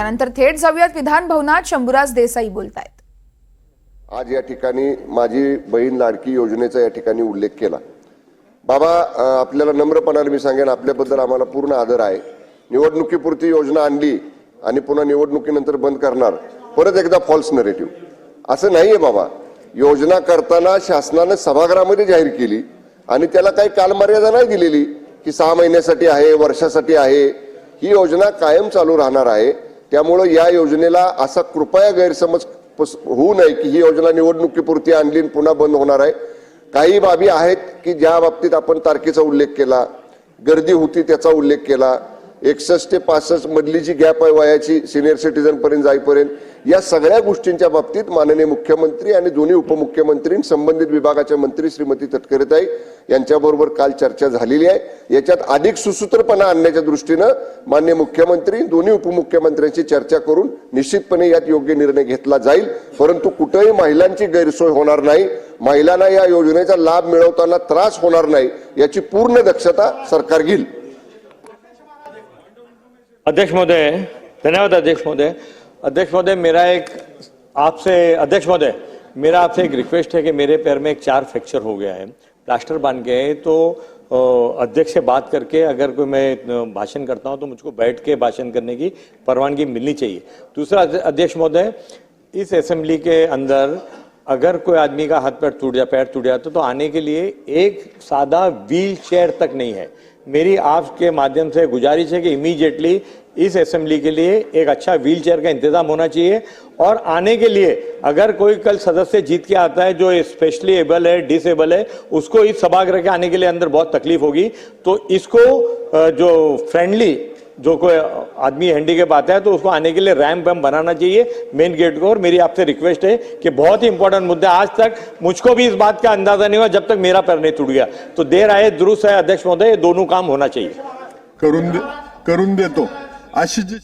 त्यानंतर थेट जाऊयात विधान भवनात. शंभूराज देसाई बोलतायत. आज या ठिकाणी माझी बहीण लाडकी योजनेचा या ठिकाणी उल्लेख केला. बाबा आपल्याला नम्रपणाने मी सांगेन आपल्याबद्दल आम्हाला पूर्ण आदर आहे. निवडणुकीपुरती योजना आणली आणि पुन्हा निवडणुकीनंतर बंद करणार परत एकदा फॉल्स नरेटिव्ह असं नाहीये बाबा. योजना करताना शासनानं सभागृहामध्ये जाहीर केली आणि त्याला काही कालमर्यादा नाही दिलेली की सहा महिन्यासाठी आहे वर्षासाठी आहे. ही योजना कायम चालू राहणार आहे. त्यामुळं या योजनेला असा कृपया गैरसमज पस- होऊ नये की ही योजना निवडणुकीपुरती आणली आणि पुन्हा बंद होणार आहे. काही बाबी आहेत की ज्या बाबतीत आपण तारखेचा उल्लेख केला गर्दी होती त्याचा उल्लेख केला एकसष्ट ते पासष्ट मधली जी गॅप आहे वयाची सिनियर सिटीजन पर्यंत जाईपर्यंत या सगळ्या गोष्टींच्या बाबतीत माननीय मुख्यमंत्री आणि दोन्ही उपमुख्यमंत्री संबंधित विभागाच्या मंत्री श्रीमती तटकरेताई यांच्याबरोबर काल चर्चा झालेली आहे. याच्यात अधिक सुसूत्रपणा आणण्याच्या दृष्टीनं माननीय मुख्यमंत्री दोन्ही उपमुख्यमंत्र्यांची चर्चा करून निश्चितपणे यात योग्य निर्णय घेतला जाईल. परंतु कुठेही महिलांची गैरसोय होणार नाही. महिलांना या योजनेचा लाभ मिळवताना त्रास होणार नाही. याची पूर्ण दक्षता सरकार घेईल. अध्यक्ष महोदय धन्यवाद अध्यक्ष महोदय। अध्यक्ष महोदय मेरा एक आपसे अध्यक्ष महोदय मेरा आपसे एक रिक्वेस्ट है कि मेरे पैर में एक चार फ्रैक्चर हो गया है। प्लास्टर बाँध गए हैं, तो अध्यक्ष से बात करके अगर कोई मैं भाषण करता हूँ तो मुझको बैठ के भाषण करने की परवानगी मिलनी चाहिए। दूसरा अध्यक्ष महोदय इस असेंबली के अंदर अगर कोई आदमी का हाथ पैर टूट जा पैर टूट जाता तो आने के लिए एक सादा व्हील चेयर तक नहीं है। मेरी आपके माध्यम से गुजारिश है कि इमीडिएटली इस असेंबली के लिए एक अच्छा व्हील चेयर का इंतज़ाम होना चाहिए। और आने के लिए अगर कोई कल सदस्य जीत के आता है जो स्पेशली एबल है डिसेबल है, उसको इस सभागृह के आने के लिए अंदर बहुत तकलीफ़ होगी। तो इसको जो फ्रेंडली जो कोई आदमी हैंडीकेप आता है तो उसको आने के लिए रैम्प वैम्प बनाना चाहिए मेन गेट को। और मेरी आपसे रिक्वेस्ट है कि बहुत ही इंपॉर्टेंट मुद्दा आज तक मुझको भी इस बात का अंदाज़ा नहीं हुआ जब तक मेरा पैर नहीं टूट गया। तो देर आए, दुरुस्त है अध्यक्ष महोदय, ये दोनों काम होना चाहिए। करून दे तो। अशी जी